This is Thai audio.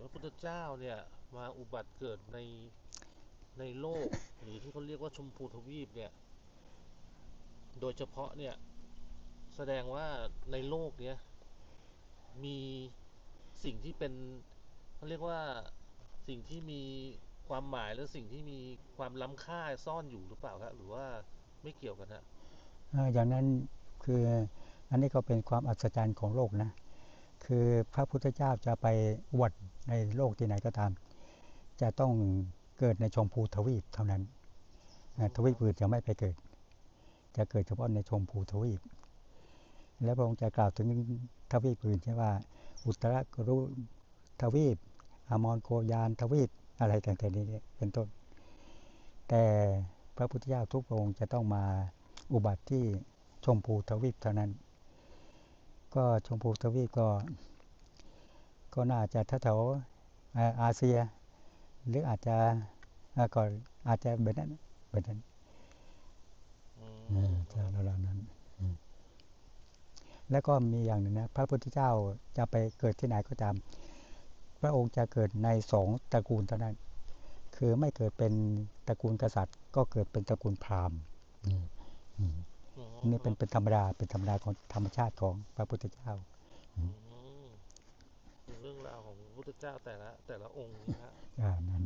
พระพุทธเจ้าเนี่ยมาอุบัติเกิดในในโลก หรือที่เขาเรียกว่าชมพูทวีปเนี่ย โดยเฉพาะเนี่ยแสดงว่าในโลกเนี้ยมีสิ่งที่เป็นเขาเรียกว่าสิ่งที่มีความหมายหรือสิ่งที่มีความล้ำค่าซ่อนอยู่หรือเปล่าครับหรือว่าไม่เกี่ยวกันฮะเอ่ออย่างนั้นคืออันนี้ก็เป็นความอัศจรรย์ของโลกนะ คือพระพุทธเจ้าจะไปอวดในโลกที่ไหนก็ตาม จะต้องเกิดในชมพูทวีปเท่านั้น ทวีปอื่นจะไม่ไปเกิด จะเกิดเฉพาะในชมพูทวีป แล้วพระองค์จะกล่าวถึงทวีปอื่นใช่ว่า อุตรกรุทวีป อมรโกยานทวีปอะไรต่างๆนี้เป็นต้น แต่พระพุทธเจ้าทุกพระองค์จะต้องมาอุบัติที่ชมพูทวีปเท่านั้น ก็ชมพูทวีปก็ ก็น่าจะแถวๆอ่าอาเซีย หรืออาจจะอ่าก็อาจจะแบบนั้นแบบนั้นอืมอืมจะราวๆนั้นอืมแล้วก็มีอย่างหนึ่งนะพระพุทธเจ้าจะไปเกิดที่ไหนก็ตาม พระองค์จะเกิดในสองตระกูลเท่านั้น คือไม่เกิดเป็นตระกูลกษัตริย์ ก็เกิดเป็นตระกูลพราหมณ์อืมอืมอืม นี่เป็นเป็นธรรมดาเป็นธรรมดาของธรรมชาติของพระพุทธเจ้าอืมเป็นเรื่องราวของพระพุทธเจ้าแต่ละแต่ละองค์นะฮะอ่านั่น